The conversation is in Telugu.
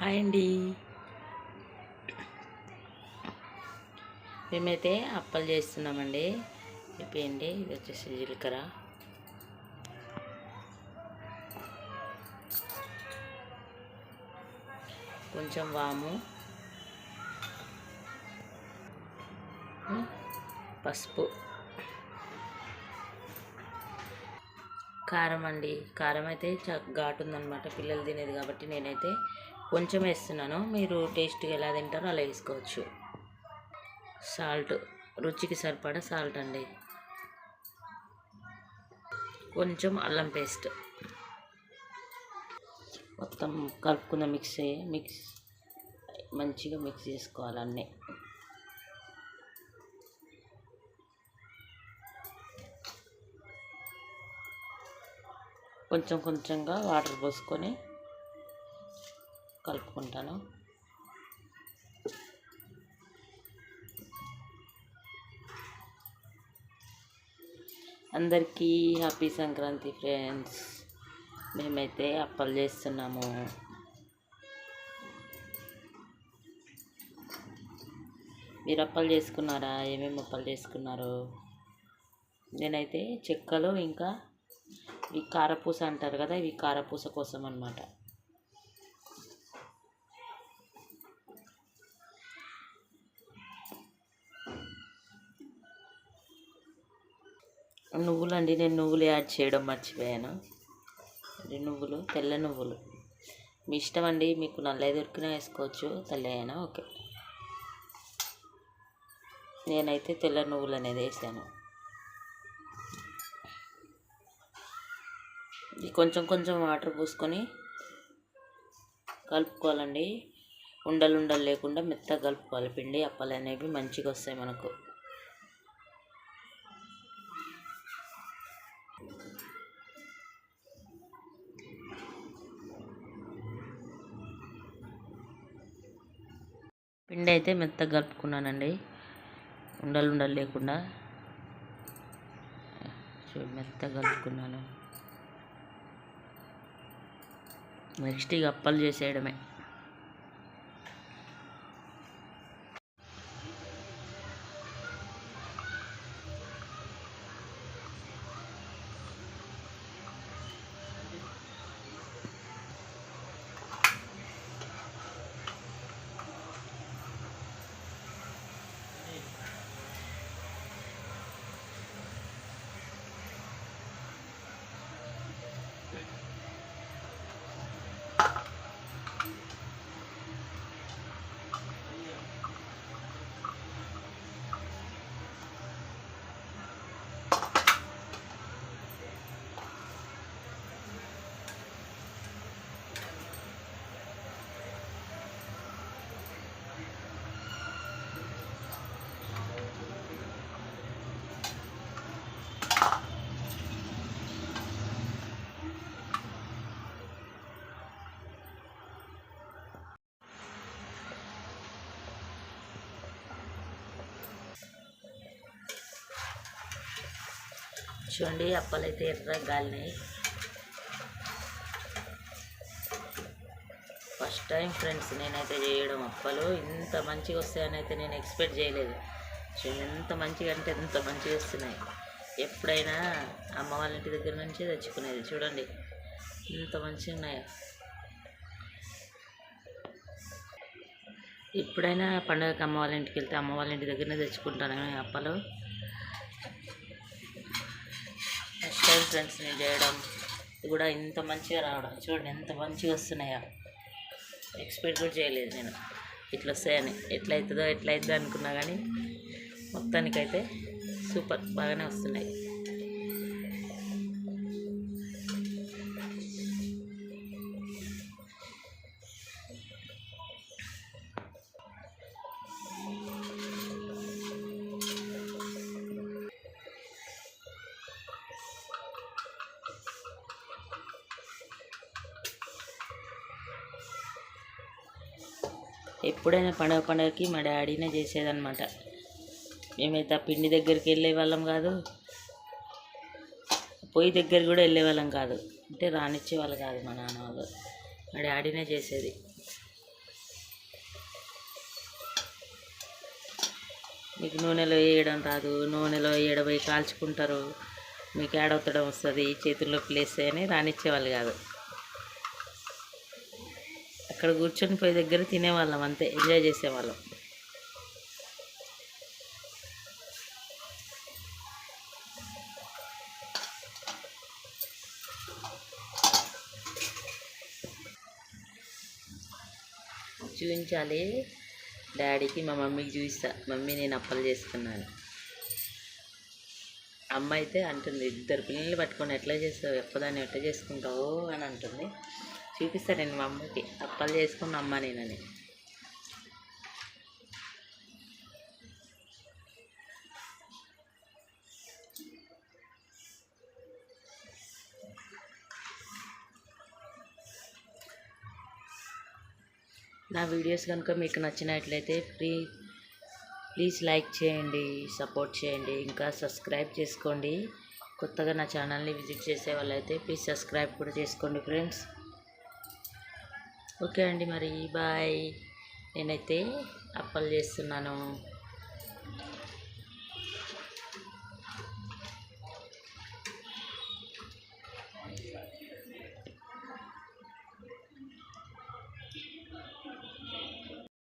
హాయ్ అండి. మేమైతే అప్పలు చేస్తున్నామండి. అయిపోయింది. ఇది వచ్చేసి జీలకర్ర. కొంచెం వాము. పసుపు. కారం అండి. కారం అయితే చ ఘాటు ఉందన్నమాట. పిల్లలు తినేది కాబట్టి నేనైతే కొంచెం వేస్తున్నాను. మీరు టేస్ట్గా ఎలా తింటారో అలా వేసుకోవచ్చు. సాల్ట్ రుచికి సరిపడా సాల్ట్ అండి. కొంచెం అల్లం పేస్ట్. మొత్తం కలుపుకున్న మిక్స్ మిక్స్ మంచిగా మిక్స్ చేసుకోవాలి అన్నీ. కొంచెం కొంచెంగా వాటర్ పోసుకొని కలుపుకుంటాను. అందరికీ హ్యాపీ సంక్రాంతి ఫ్రెండ్స్. మేమైతే అప్పలు చేస్తున్నాము. మీరు అప్పలు చేసుకున్నారా? ఏమేమి అప్పలు చేసుకున్నారు? నేనైతే చెక్కలు ఇంకా ఈ కారపూస అంటారు కదా ఇవి కారపూస కోసం అనమాట నువ్వులు నువ్వులండి నేను నువ్వులు యాడ్ చేయడం మర్చిపోయాను. ఇది నువ్వులు తెల్ల నువ్వులు. మీ ఇష్టం అండి మీకు నల్లవి దొరికినా వేసుకోవచ్చు తెల్లయైనా ఓకే. నేనైతే తెల్ల నువ్వులు అనేది వేసాను. కొంచెం కొంచెం వాటర్ పోసుకొని కలుపుకోవాలండి. ఉండలు ఉండలు లేకుండా మెత్తగా కలుపుకోవాలి. పిండి అప్పలు అనేవి మంచిగా వస్తాయి మనకు. పిండి అయితే మెత్తగా కలుపుకున్నానండి. ఉండలు ఉండలు లేకుండా. చూడు మెత్తగా కలుపుకున్నాను. నెక్స్ట్ ఇక అప్పలు చేసేయడమే. చూడండి అప్పలు అయితే ఎర్రగా గాలినాయి ఫస్ట్ టైం ఫ్రెండ్స్ నేనైతే చేయడం అప్పలు. ఇంత మంచిగా వస్తాయని అయితే నేను ఎక్స్పెక్ట్ చేయలేదు. చూడండి ఎంత మంచిగా అంటే ఎంత మంచిగా వస్తున్నాయి. ఎప్పుడైనా అమ్మ వాళ్ళ ఇంటి దగ్గర నుంచే తెచ్చుకునేది చూడండి. ఇంత మంచిగా ఉన్నాయో? ఎప్పుడైనా పండుగకి అమ్మ వాళ్ళ ఇంటికి వెళ్తే అమ్మ వాళ్ళ ఇంటి దగ్గరనే తెచ్చుకుంటాను అప్పలు. ఫస్ట్ టైం ఫ్రెండ్స్ నేను చేయడం ఇది కూడా ఇంత మంచిగా రావడం. చూడండి ఎంత మంచిగా వస్తున్నాయో. ఎక్స్పెక్ట్ కూడా చేయలేదు నేను. ఇట్లా వస్తాయని ఎట్లయితుందో అవుతుందో అవుతుందో అనుకున్నా కానీ మొత్తానికైతే సూపర్ బాగానే వస్తున్నాయి. ఎప్పుడైనా పండగ పండగకి మా డాడీనే చేసేదనమాట మేమైతే ఆ పిండి దగ్గరికి వెళ్ళే వాళ్ళం కాదు. పొయ్యి దగ్గర కూడా వెళ్ళే వాళ్ళం కాదు. అంటే రానిచ్చేవాళ్ళు కాదు మా నాన్న వాళ్ళు. మా డాడీనే చేసేది. మీకు నూనెలో వేయడం రాదు. నూనెలో వేయడపోయి కాల్చుకుంటారు. మీకు ఏడవుతడం వస్తుంది. చేతుల్లో ప్లేస్ అని రానిచ్చేవాళ్ళు కాదు. అక్కడ కూర్చొని పోయి దగ్గర తినేవాళ్ళం అంతే ఎంజాయ్ చేసేవాళ్ళం. చూపించాలి. డాడీకి మా మమ్మీకి చూపిస్తా. మమ్మీ నేను అప్పలు చేసుకున్నాను. అమ్మ అయితే అంటుంది ఇద్దరు పిల్లల్ని పట్టుకొని ఎట్లా చేస్తావు? ఎప్పదాన్ని ఎట్లా చేసుకుంటావు? అని అంటుంది. చూపిస్తా నేను మా అమ్మకి. అప్పలు చేసుకున్న అమ్మ నేనని నా వీడియోస్ కనుక మీకు నచ్చినట్లయితే ప్లీ ప్లీజ్ లైక్ చేయండి సపోర్ట్ చేయండి ఇంకా సబ్స్క్రైబ్ చేసుకోండి. కొత్తగా నా ఛానల్ని విజిట్ చేసే వాళ్ళైతే ప్లీజ్ సబ్స్క్రైబ్ కూడా చేసుకోండి ఫ్రెండ్స్. ఓకే అండి మరి బాయ్. నేనైతే అప్పలు చేస్తున్నాను.